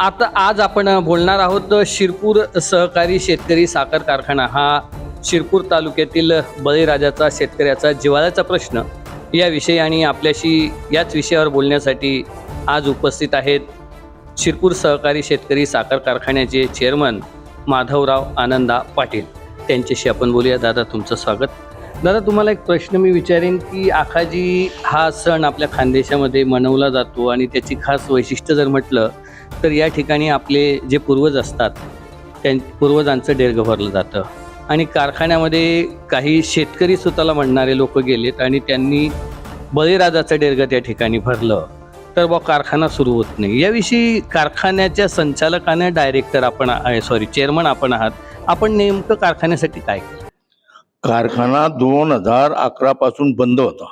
आता आज आपण बोलणार आहोत शिरपूर सहकारी शेतकरी साखर कारखाना. हा शिरपूर तालुक्यातील बळीराजाचा शेतकऱ्याचा जिव्हाळ्याचा प्रश्न. याविषयी आणि आपल्याशी याच विषयावर बोलण्यासाठी आज उपस्थित आहेत शिरपूर सहकारी शेतकरी साखर कारखान्याचे चेअरमन माधवराव आनंदा पाटील. त्यांच्याशी आपण बोलूया. दादा तुमचं स्वागत. दादा तुम्हाला एक प्रश्न मी विचारेन की आखाजी हा सण आपल्या खानदेशामध्ये मनवला जातो आणि त्याची खास वैशिष्ट्य जर म्हटलं तर या ठिकाणी आपले जे पूर्वज असतात त्यां पूर्वजांचं डेरगं भरलं जातं. आणि कारखान्यामध्ये काही शेतकरी स्वतःला म्हणणारे लोक गेलेत आणि त्यांनी बळीराजाचं डेरगं त्या ठिकाणी भरलं. तर बा कारखाना सुरू होत नाही. याविषयी कारखान्याच्या संचालकाने डायरेक्टर आपण सॉरी चेअरमन आपण आहात. आपण नेमकं कारखान्यासाठी काय केलं? कारखाना दोन हजार अकरा पासून बंद होता.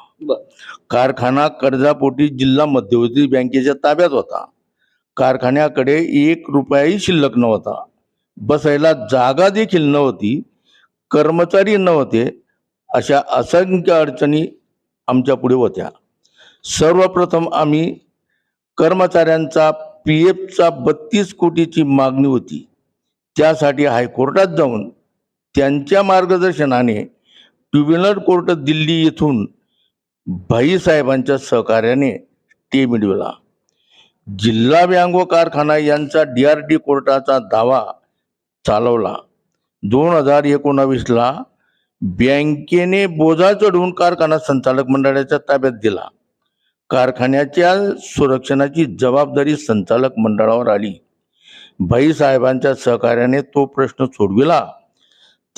कारखाना कर्जापोटी जिल्हा मध्यवर्ती बँकेच्या ताब्यात होता. कारखान्याकडे एक रुपयाही शिल्लक नव्हता. बसायला जागा देखील नव्हती कर्मचारी नव्हते अशा असंख्य अडचणी आमच्या पुढे होत्या. सर्वप्रथम आम्ही कर्मचाऱ्यांचा पी एफचा बत्तीस कोटीची मागणी होती. त्यासाठी हायकोर्टात जाऊन त्यांच्या मार्गदर्शनाने ट्रिब्युनल कोर्ट दिल्ली येथून भाईसाहेबांच्या सहकार्याने टे मिळवला. जिल्हा व्यांगो कारखाना यांचा डी आर डी कोर्टाचा दावा चालवला. दोन हजार एकोणावीसला बँकेने बोजा चढवून कारखाना संचालक मंडळाच्या ताब्यात दिला. कारखान्याच्या सुरक्षणाची जबाबदारी संचालक मंडळावर आली. भाईसाहेबांच्या सहकार्याने तो प्रश्न सोडविला.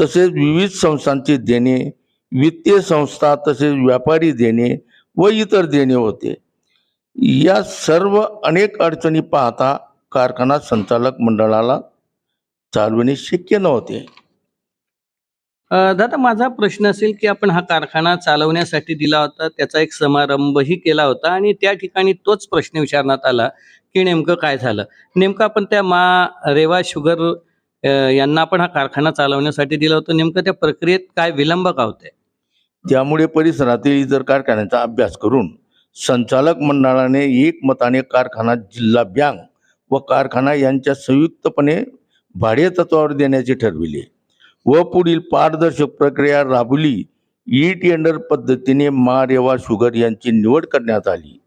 तसेच विविध संस्थांचे देणे वित्तीय संस्था तसेच व्यापारी देणे व इतर देणे होते. या सर्व अनेक अडचणी पाहता कारखाना संचालक मंडळाला चालविणे शक्य नव्हते. दादा माझा प्रश्न असेल की आपण हा कारखाना चालवण्यासाठी दिला होता त्याचा एक समारंभही केला होता आणि त्या ठिकाणी तोच प्रश्न विचारण्यात आला की नेमकं काय झालं? नेमकं आपण त्या मा रेवा शुगर यांना आपण हा कारखाना चालवण्यासाठी दिला होता. नेमकं त्या प्रक्रियेत काय विलंब का होते? त्यामुळे परिसरातील इतर कारखान्यांचा अभ्यास करून संचालक मंडळाने एकमताने कारखाना जिल्हा बँक व कारखाना यांच्या संयुक्तपणे भाडे तत्वावर देण्याचे ठरविले व पुढील पारदर्शक प्रक्रिया राबवली. ई टेंडर पद्धतीने मा रेवा शुगर यांची निवड करण्यात आली.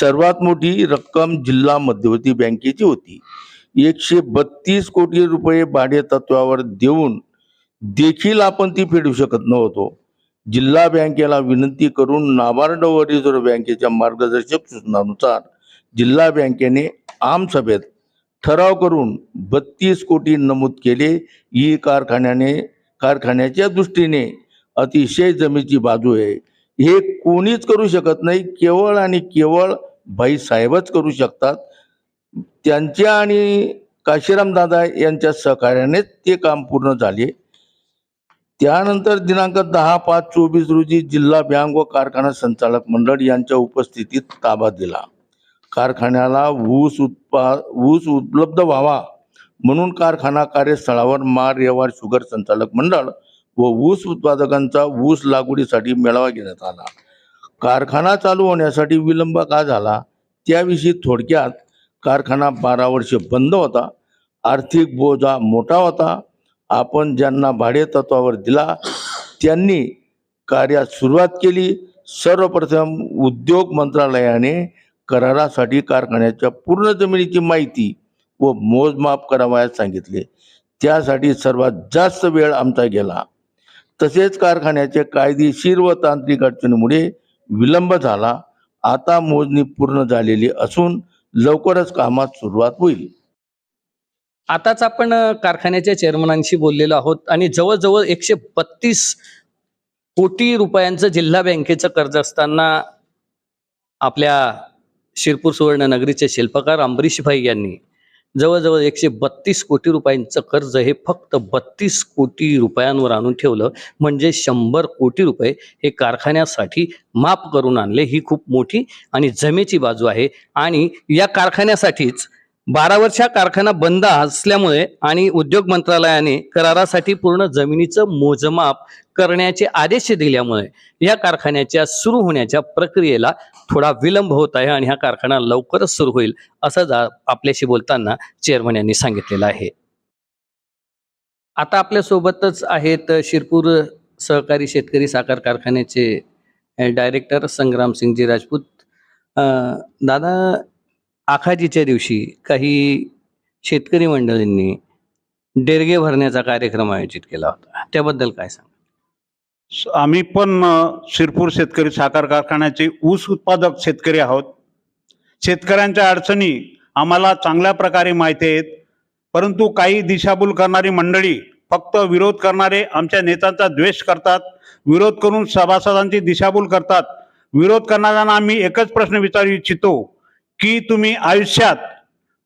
सर्वात मोठी रक्कम जिल्हा मध्यवर्ती बँकेची होती. एकशे बत्तीस कोटी रुपये भाडे तत्वावर देऊन देखील आपण ती फेडू शकत नव्हतो. जिल्हा बँकेला विनंती करून नाबार्ड व रिझर्व्ह बँकेच्या मार्गदर्शक सूचनानुसार जिल्हा बँकेने आमसभेत ठराव करून बत्तीस कोटी नमूद केले. ही कारखान्याने कारखान्याच्या दृष्टीने अतिशय जमीची बाजू आहे. हे कोणीच करू शकत नाही. केवळ आणि केवळ भाई साहेबच करू शकतात. त्यांच्या आणि काशीराम दादा यांच्या सहकार्यानेच ते काम पूर्ण झाले. त्यानंतर दिनांक दहा पाच चोवीस रोजी जिल्हा बँक व कारखाना संचालक मंडळ यांच्या उपस्थितीत ताबा दिला. कारखान्याला ऊस उत्पा ऊस उपलब्ध व्हावा म्हणून कारखाना कार्यस्थळावर मार रेवार शुगर संचालक मंडळ व ऊस उत्पादकांचा ऊस लागवडीसाठी मेळावा घेण्यात आला. कारखाना चालू होण्यासाठी विलंब का झाला? त्याविषयी थोडक्यात कारखाना बारा वर्ष बंद होता. आर्थिक बोजा मोठा होता. आपण ज्यांना भाडेतत्वावर दिला त्यांनी कार्यात सुरुवात केली. सर्वप्रथम उद्योग मंत्रालयाने करारासाठी कारखान्याच्या पूर्ण जमिनीची माहिती व मोजमाप करावयास सांगितले. त्यासाठी सर्वात जास्त वेळ आमचा गेला. तसेच कारखान्याचे कायदेशीर व तांत्रिक अडचणीमुळे विलंब झाला. आता मोजणी पूर्ण झालेली असून लवकरच कामात सुरुवात होईल. आताच आपण कारखान्याच्या चेअरमनांशी बोललेलो आहोत आणि जवळजवळ एकशे बत्तीस कोटी रुपयांचं जिल्हा बँकेचं कर्ज असताना आपल्या शिरपूर सुवर्णनगरीचे शिल्पकार अंबरीशभाई यांनी जवळजवळ एकशे बत्तीस कोटी रुपयांचं कर्ज हे फक्त बत्तीस कोटी रुपयांवर आणून ठेवलं. म्हणजे शंभर कोटी रुपये हे कारखान्यासाठी माफ करून आणले. ही खूप मोठी आणि जमेची बाजू आहे. आणि या कारखान्यासाठीच बारा वर्ष कारखाना बंद असल्यामुळे आणि उद्योग मंत्रालयाने करारासाठी पूर्ण जमिनीचं मोजमाप करण्याचे आदेश दिल्यामुळे या कारखान्याच्या सुरू होण्याच्या प्रक्रियेला थोडा विलंब होत आहे आणि हा कारखाना लवकरच सुरू होईल असं जा आपल्याशी बोलताना चेअरमन यांनी सांगितलेलं आहे. आता आपल्यासोबतच आहेत शिरपूर सहकारी शेतकरी साखर कारखान्याचे डायरेक्टर संग्राम सिंगजी राजपूत. दादा आखाजीच्या दिवशी काही शेतकरी मंडळींनी डेरगे भरण्याचा कार्यक्रम आयोजित केला होता. त्याबद्दल काय सांग आम्ही पण शिरपूर शेतकरी साखर कारखान्याचे ऊस उत्पादक शेतकरी आहोत. शेतकऱ्यांच्या अडचणी आम्हाला चांगल्या प्रकारे माहिती आहेत. परंतु काही दिशाभूल करणारी मंडळी फक्त विरोध करणारे आमच्या नेत्यांचा द्वेष करतात. विरोध करून सभासदांची दिशाभूल करतात. विरोध करणाऱ्यांना आम्ही एकच प्रश्न विचारू इच्छितो. की तुम्ही आयुष्यात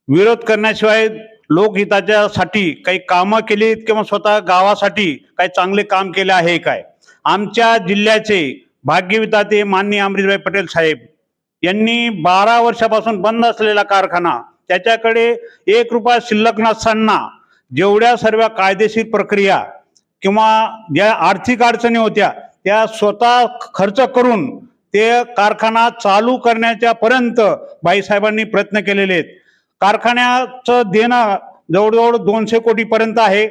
विरोध करण्याशिवाय लोकहिताच्यासाठी काही कामं केलीत किंवा स्वतः गावासाठी काही चांगले काम केले आहे काय? आमच्या जिल्ह्याचे भाग्यविताते माननीय अमरीशभाई पटेल साहेब यांनी बारा वर्षापासून बंद असलेला कारखाना त्याच्याकडे एक रुपया शिल्लक नसताना जेवढ्या सर्व कायदेशीर प्रक्रिया किंवा ज्या आर्थिक अडचणी होत्या त्या स्वतः खर्च करून ते कारखाना चालू करण्याच्या पर्यंत बाईसाहेबांनी प्रयत्न केलेले आहेत. कारखान्याचं देणं जवळजवळ दोनशे कोटीपर्यंत आहे.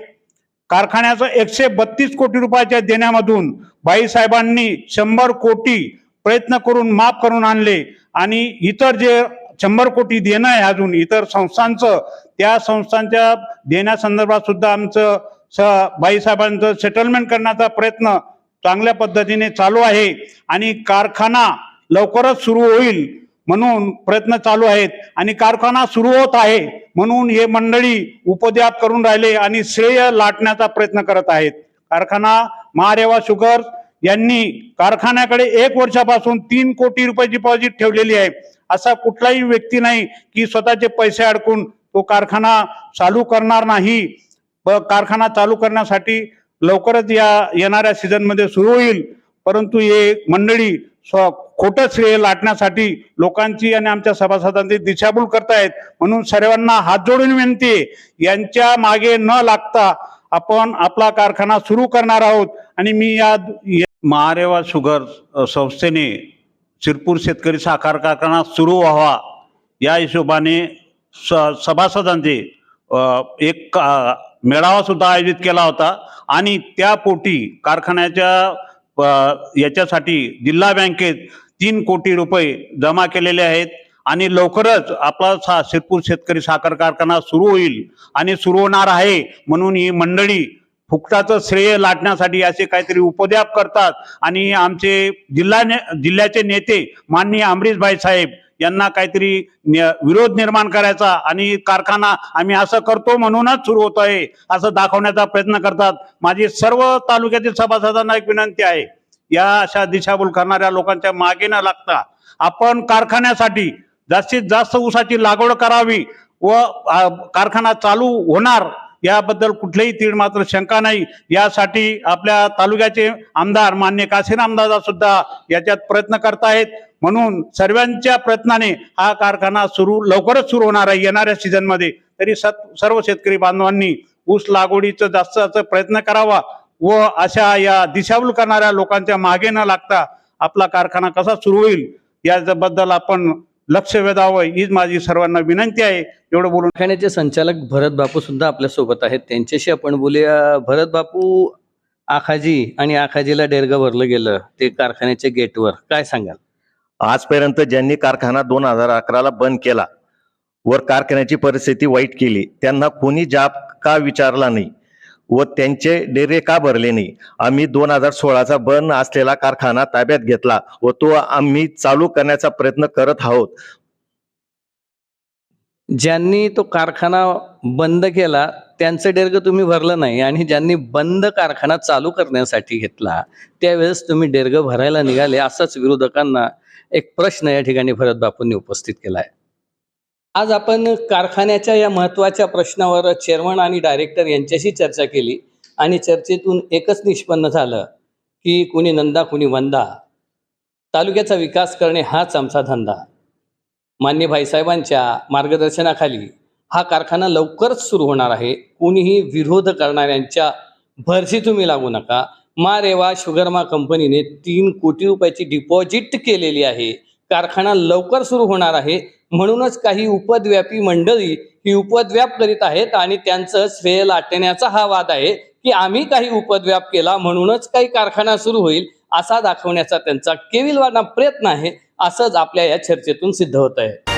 कारखान्याचं एकशे बत्तीस कोटी रुपयाच्या देण्यामधून बाईसाहेबांनी शंभर कोटी प्रयत्न करून माफ करून आणले. आणि इतर जे शंभर कोटी देणं आहे अजून इतर संस्थांचं त्या संस्थांच्या देण्यासंदर्भात सुद्धा आमचं स बाईसाहेबांचं सेटलमेंट करण्याचा प्रयत्न चांगल्या पद्धतीने चालू आहे आणि कारखाना लवकरच सुरू होईल म्हणून प्रयत्न चालू आहेत. आणि कारखाना सुरू होत आहे म्हणून हे मंडळी उपद्याप करून राहिले आणि श्रेय लाटण्याचा प्रयत्न करत आहेत. कारखाना महारेवा शुगर यांनी कारखान्याकडे एक वर्षापासून तीन कोटी रुपये डिपॉझिट ठेवलेली आहे. असा कुठलाही व्यक्ती नाही की स्वतःचे पैसे अडकून तो कारखाना चालू करणार नाही. कारखाना चालू करण्यासाठी लवकरच या येणाऱ्या सीझनमध्ये सुरू होईल. परंतु हे मंडळी स्व खोटं श्रेय लाटण्यासाठी लोकांची आणि आमच्या सभासदांची दिशाभूल करतायत. म्हणून सर्वांना हात जोडून विनंती यांच्या मागे न लागता आपण आपला कारखाना सुरू करणार आहोत. आणि मी या महारेवा शुगर संस्थेने शिरपूर शेतकरी साखर कारखाना सुरू व्हावा. या हिशोबाने स सभासदांचे एक मेळावा सुद्धा आयोजित केला होता. आणि त्या पोटी कारखान्याच्या याच्यासाठी जिल्हा बँकेत तीन कोटी रुपये जमा केलेले आहेत. आणि लवकरच आपला सा शिरपूर शेतकरी साखर कारखाना सुरू होईल आणि सुरू होणार आहे म्हणून ही मंडळी फुकटाचं श्रेय लाटण्यासाठी असे काहीतरी उपद्याप करतात. आणि आमचे जिल्हा ने जिल्ह्याचे नेते माननीय अमरीशभाई साहेब यांना काहीतरी न- विरोध निर्माण करायचा आणि कारखाना आम्ही असं करतो म्हणूनच सुरू होत आहे असं दाखवण्याचा प्रयत्न करतात. माझी सर्व तालुक्यातील सभासदांना एक विनंती आहे या अशा दिशाभूल करणाऱ्या लोकांच्या मागे न लागता आपण कारखान्यासाठी जास्तीत जास्त ऊसाची लागवड करावी व कारखाना चालू होणार याबद्दल कुठलेही तीड मात्र शंका नाही. यासाठी आपल्या तालुक्याचे आमदार मान्य काशीर आमदार सुद्धा याच्यात प्रयत्न करतायत म्हणून सर्वांच्या प्रयत्नाने हा कारखाना सुरू लवकरच सुरू होणार आहे येणाऱ्या सीझनमध्ये तरी सत सर्व शेतकरी बांधवांनी ऊस लागवडीचं जास्त जास्त प्रयत्न करावा व अशा या दिशाभूल करणाऱ्या लोकांच्या मागे न लागता आपला कारखाना कसा सुरू होईल याबद्दल आपण लक्ष वेधावं हीच माझी सर्वांना विनंती आहे. एवढं बोलून कारखान्याचे संचालक भरत बापू सुद्धा आपल्यासोबत आहेत. त्यांच्याशी आपण बोलूया. भरत बापू आखाजी आणि आखाजीला डेरगं भरलं गेलं ते कारखान्याच्या गेटवर. काय सांगाल? आजपर्यंत ज्यांनी कारखाना दोन हजार अकराला बंद केला वर कारखान्याची परिस्थिती वाईट केली त्यांना कोणी जाब का विचारला नाही. व त्यांचे डेरे का भरले नाही? आम्ही दोन हजार सोळाचा बंद असलेला कारखाना ताब्यात घेतला व तो आम्ही चालू करण्याचा प्रयत्न करत आहोत. ज्यांनी तो कारखाना बंद केला त्यांचं डेर्ग तुम्ही भरलं नाही आणि ज्यांनी बंद कारखाना चालू करण्यासाठी घेतला त्यावेळेस तुम्ही डेर्ग भरायला निघाले असाच विरोधकांना एक प्रश्न या ठिकाणी भरत बापूंनी उपस्थित केला आहे आज आपण कारखान्याच्या या महत्त्वाच्या प्रश्नावर चेअरमन आणि डायरेक्टर यांच्याशी चर्चा केली आणि चर्चेतून एकच निष्पन्न झालं की कुणी नंदा कुणी वंदा. तालुक्याचा विकास करणे हाच आमचा धंदा. मान्य भाईसाहेबांच्या मार्गदर्शनाखाली हा कारखाना लवकरच सुरू होणार आहे. कुणीही विरोध करणाऱ्यांच्या भरशी तुम्ही लागू नका. मा रेवा शुगरमा कंपनीने तीन कोटी रुपयाची डिपॉझिट केलेली आहे. कारखाना लवकर सुरू होणार आहे. म्हणूनच काही उपद्व्यापी मंडळी ही उपद्व्याप करीत आहेत आणि त्यांचं श्रेय लाटण्याचा हा वाद आहे की आम्ही काही उपद्व्याप केला म्हणूनच काही कारखाना सुरू होईल असा दाखवण्याचा त्यांचा केविलवाना प्रयत्न आहे असंच आपल्या या चर्चेतून सिद्ध होत आहे.